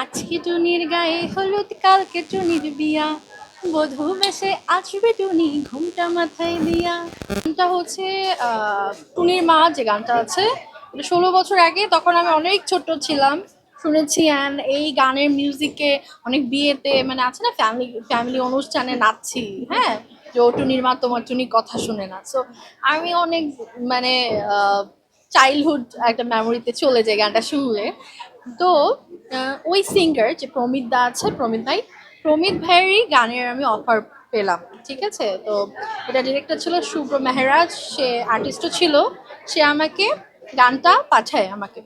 আজকে টুনির গায়ে হলুদ, কালকে টুনির বিয়া। বধূ বেশে আসবে টুনি ঘুমটা মাথায় দিয়া। গানটা হচ্ছে টুনির মা যে গানটা আছে ষোলো বছর আগে, তখন আমি অনেক ছোট ছিলাম। শুনেছি অ্যান্ড এই গানের মিউজিকে অনেক বিয়েতে মানে আছে না ফ্যামিলি ফ্যামিলি অনুষ্ঠানে নাচছি হ্যাঁ? যে ও টুনির মা, তোমার টুনি কথা শুনে না। সো আমি অনেক মানে চাইল্ডহুড একটা মেমোরিতে চলে যায় গানটা শুনলে। তো ওই সিঙ্গার যে প্রমিত দা আছে, প্রমিত ভাই, প্রমিত ভাইয়েরই গানের আমি অফার পেলাম, ঠিক আছে? তো এটা ডিরেক্টর ছিল শুভ্র মেহরাজ, সে আর্টিস্টও ছিল। সে আমাকে গানটা পাঠায় আমাকে।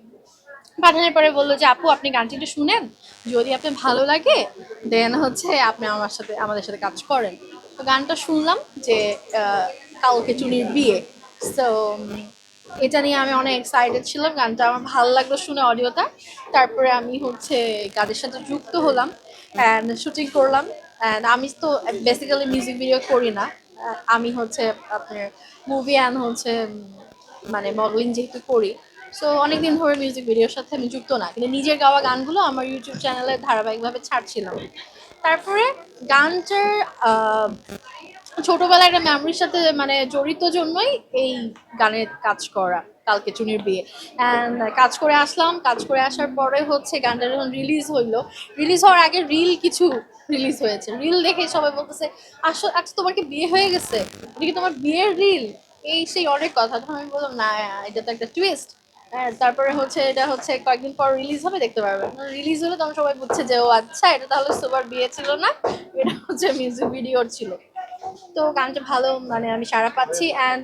পাঠানোর পরে বলল যে, আপু, আপনি গানটি একটু শুনেন। যদি আপনি ভালো লাগে দেন হচ্ছে আপনি আমার সাথে, আমাদের সাথে কাজ করেন। তো গানটা শুনলাম যে কালকে চুনির বিয়ে। সো এটা নিয়ে আমি অনেক এক্সাইটেড ছিলাম, গানটা আমার ভালো লাগল শুনে অডিওটা। তারপরে আমি হচ্ছে গানের সাথে যুক্ত হলাম অ্যান্ড শুটিং করলাম অ্যান্ড আমি তো বেসিক্যালি মিউজিক ভিডিও করি না। আমি হচ্ছে আপনার মুভি অ্যান্ড হচ্ছে মানে মডেলিং যেহেতু করি সো অনেকদিন ধরে মিউজিক ভিডিওর সাথে আমি যুক্ত না। কিন্তু নিজের গাওয়া গানগুলো আমার ইউটিউব চ্যানেলে ধারাবাহিকভাবে ছাড়ছিলাম। তারপরে গানটার ছোটবেলায় একটা মেমোরির সাথে মানে জড়িত জন্যই এই গানের কাজ করা, কালকে চুনির বিয়ে। অ্যান্ড কাজ করে আসলাম, কাজ করে আসার পরে হচ্ছে গানটা যখন রিলিজ হইল রিলিজ হওয়ার আগে রিল কিছু রিলিজ হয়েছে। রিল দেখে সবাই বলতেছে, আসো আচ্ছা তোমার কি বিয়ে হয়ে গেছে? এটা তোমার বিয়ের রিল এই সেই অনেক কথা। তখন আমি বললাম, না, এটা তো একটা টুইস্ট তারপরে হচ্ছে, এটা হচ্ছে কয়েকদিন পর রিলিজ হবে, দেখতে পারবে। রিলিজ হলে, তখন সবাই বুঝছে যে, ও আচ্ছা এটা তাহলে সুপার বিয়ে ছিল না, এটা হচ্ছে মিউজিক ভিডিওর ছিল। তো গানটা ভালো মানে আমি সারা পাচ্ছি অ্যান্ড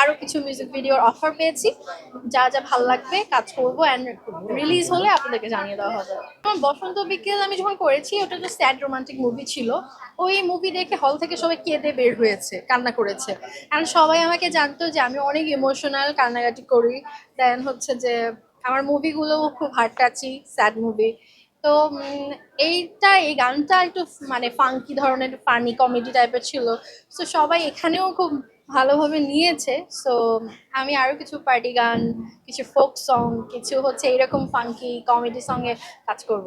আরও কিছু মিউজিক ভিডিওর অফার পেয়েছি। যা যা ভালো লাগবে কাজ করব অ্যান্ড রিলিজ হলে আপনাদেরকে জানিয়ে দেওয়া হবে। আমার বসন্ত বিকেল আমি যখন করেছি, ওটা তো স্যাড রোমান্টিক মুভি ছিল। ওই মুভি দেখে হল থেকে সবাই কেঁদে বের হয়েছে, কান্না করেছে। অ্যান্ড সবাই আমাকে জানতো যে আমি অনেক ইমোশনাল কান্নাকাটি করি। দেন হচ্ছে যে, আমার মুভিগুলো খুব হার্ট টাচি স্যাড মুভি তো এইটা, এই গানটা একটু মানে ফাঙ্কি ধরনের ফানি কমেডি টাইপের ছিল। সো সবাই এখানেও খুব ভালোভাবে নিয়েছে। সো আমি আরও কিছু পার্টি গান, কিছু ফোক সং কিছু হচ্ছে এরকম ফাঙ্কি কমেডি সঙ্গে কাজ করব।